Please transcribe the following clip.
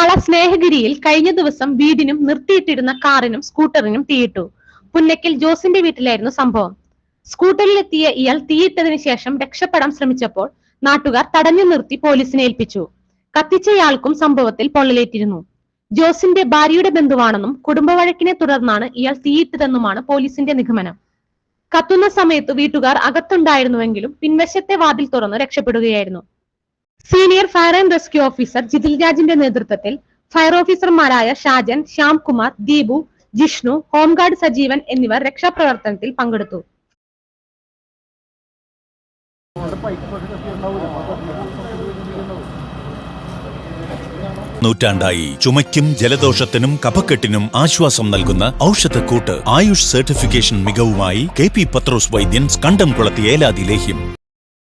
മാള സ്നേഹഗിരിയിൽ കഴിഞ്ഞ ദിവസം വീടിനും നിർത്തിയിട്ടിരുന്ന കാറിനും സ്കൂട്ടറിനും തീയിട്ടു. പുന്നക്കിൽ ജോസിന്റെ വീട്ടിലായിരുന്നു സംഭവം. സ്കൂട്ടറിലെത്തിയ ഇയാൾ തീയിട്ടതിനു ശേഷം രക്ഷപ്പെടാൻ ശ്രമിച്ചപ്പോൾ നാട്ടുകാർ തടഞ്ഞു നിർത്തി പോലീസിനെ ഏൽപ്പിച്ചു. കത്തിച്ചയാൾക്കും സംഭവത്തിൽ പൊള്ളലേറ്റിരുന്നു. ജോസിന്റെ ഭാര്യയുടെ ബന്ധുവാണെന്നും കുടുംബവഴക്കിനെ തുടർന്നാണ് ഇയാൾ തീയിട്ടതെന്നുമാണ് പോലീസിന്റെ നിഗമനം. കത്തുന്ന സമയത്ത് വീട്ടുകാർ അകത്തുണ്ടായിരുന്നുവെങ്കിലും പിൻവശത്തെ വാതിൽ തുറന്ന് രക്ഷപ്പെടുകയായിരുന്നു. Senior fire and rescue officer Jithil രാജിന്റെ നേതൃത്വത്തിൽ ഫയർ ഓഫീസർമാരായ ഷാജൻ ശ്യാംകുമാർ ദീപു ജിഷ്ണു ഹോംഗാർഡ് സജീവൻ എന്നിവർ രക്ഷാപ്രവർത്തനത്തിൽ പങ്കെടുത്തു. നൂറ്റാണ്ടായി ചുമയ്ക്കും ജലദോഷത്തിനും കഫക്കെട്ടിനും ആശ്വാസം നൽകുന്ന ഔഷധക്കൂട്ട് ആയുഷ് സർട്ടിഫിക്കേഷൻ മികവുമായി കെ പി പത്രോസ് വൈദ്യൻ കണ്ടംകുളത്തി ഏലാതി ലേഹ്യം.